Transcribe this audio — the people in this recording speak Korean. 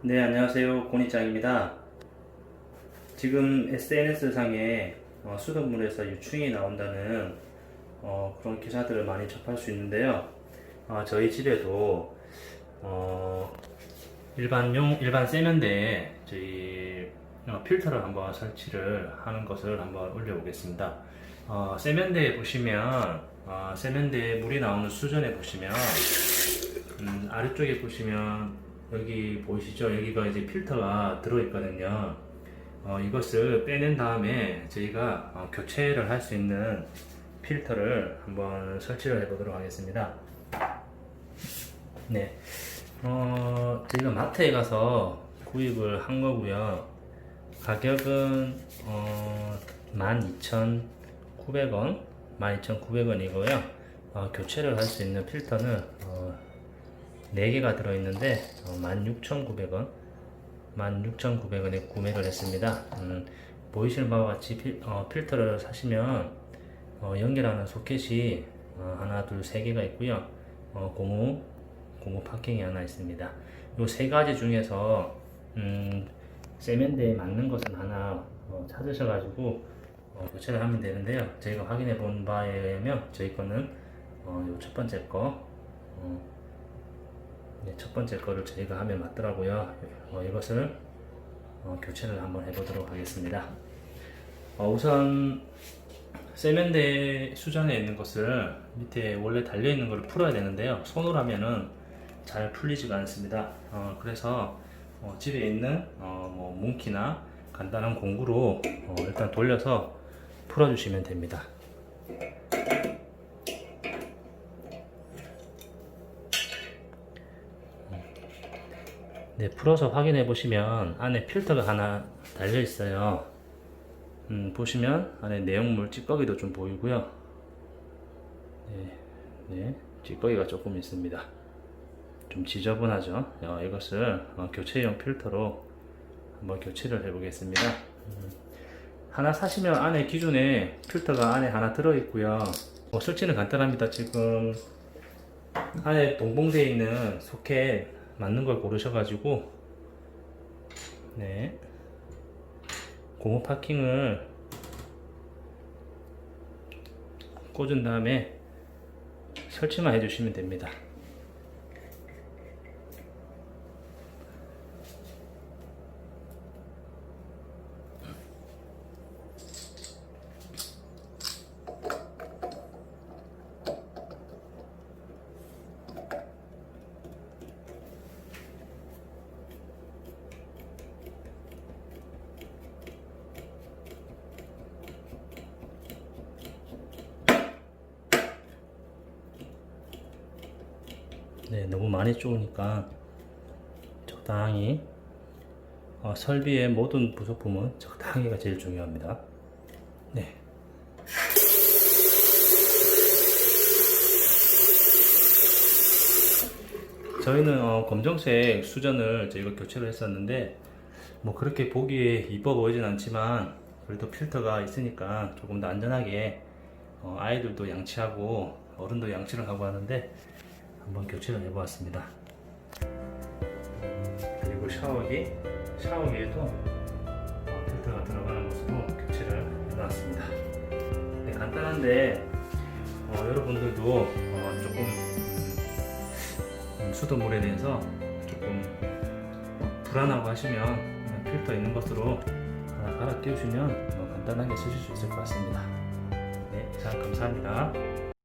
네, 안녕하세요. 고니짱입니다. 지금 SNS상에 어, 수돗물에서 유충이 나온다는 어, 그런 기사들을 많이 접할 수 있는데요. 어, 저희 집에도 어, 일반용, 일반 세면대에 저희 어, 필터를 한번 설치를 하는 것을 한번 올려보겠습니다. 어, 세면대에 보시면, 어, 세면대에 물이 나오는 수전에 보시면, 음, 아래쪽에 보시면 여기 보이시죠? 여기가 이제 필터가 들어있거든요. 어, 이것을 빼낸 다음에 저희가 어, 교체를 할 수 있는 필터를 한번 설치를 해보도록 하겠습니다. 네. 어, 저희가 마트에 가서 구입을 한 거고요. 가격은 어, 12,900원, 12,900원이고요. 어, 교체를 할 수 있는 필터는 어, 4개가 들어있는데 어, 16,900원 16,900원에 구매를 했습니다. 음, 보이시는 바와 같이 필, 어, 필터를 사시면 어, 연결하는 소켓이 어, 하나 둘세 개가 있고요. 어, 고무 고무 파킹이 하나 있습니다. 이 세 가지 중에서 음, 세면대에 맞는 것은 하나 어, 찾으셔 가지고 어, 교체를 하면 되는데요. 저희가 확인해 본 바에 의하면 저희 거는 어, 요첫 번째 거 어, 네, 첫 번째 거를 저희가 하면 맞더라고요. 어, 이것을 어, 교체를 한번 해보도록 하겠습니다. 어, 우선 세면대 수전에 있는 것을 밑에 원래 달려 있는 것을 풀어야 되는데요. 손으로 하면은 잘 풀리지가 않습니다. 어, 그래서 어, 집에 있는 어, 뭐 뭉키나 간단한 공구로 어, 일단 돌려서 풀어주시면 됩니다. 네, 풀어서 확인해 보시면 안에 필터가 하나 달려 있어요. 음, 보시면 안에 내용물 찌꺼기도 좀 보이고요. 네, 네, 찌꺼기가 조금 있습니다. 좀 지저분하죠. 어, 이것을 어, 교체용 필터로 한번 교체를 해 보겠습니다. 음, 하나 사시면 안에 기존에 필터가 안에 하나 들어 있고요. 뭐 설치는 간단합니다. 지금 안에 동봉되어 있는 소켓 맞는 걸 고르셔가지고 네 고무 파킹을 꽂은 다음에 설치만 해주시면 됩니다. 네, 너무 많이 쪼으니까 적당히 어, 설비의 모든 부속품은 적당히가 제일 중요합니다. 네. 저희는 어, 검정색 수전을 저희가 교체를 했었는데 뭐 그렇게 보기에 이뻐 보이진 않지만 그래도 필터가 있으니까 조금 더 안전하게 어, 아이들도 양치하고 어른도 양치를 하고 하는데 한번 교체를 해보았습니다. 그리고 샤워기, 샤워기에도 어, 필터가 들어가는 것으로 교체를 해놨습니다. 네, 간단한데 어, 여러분들도 어, 조금 음, 수돗물에 대해서 조금 불안하고 하시면 필터 있는 것으로 하나 갈아 끼우시면 어, 간단하게 쓰실 수 있을 것 같습니다. 네, 자 감사합니다.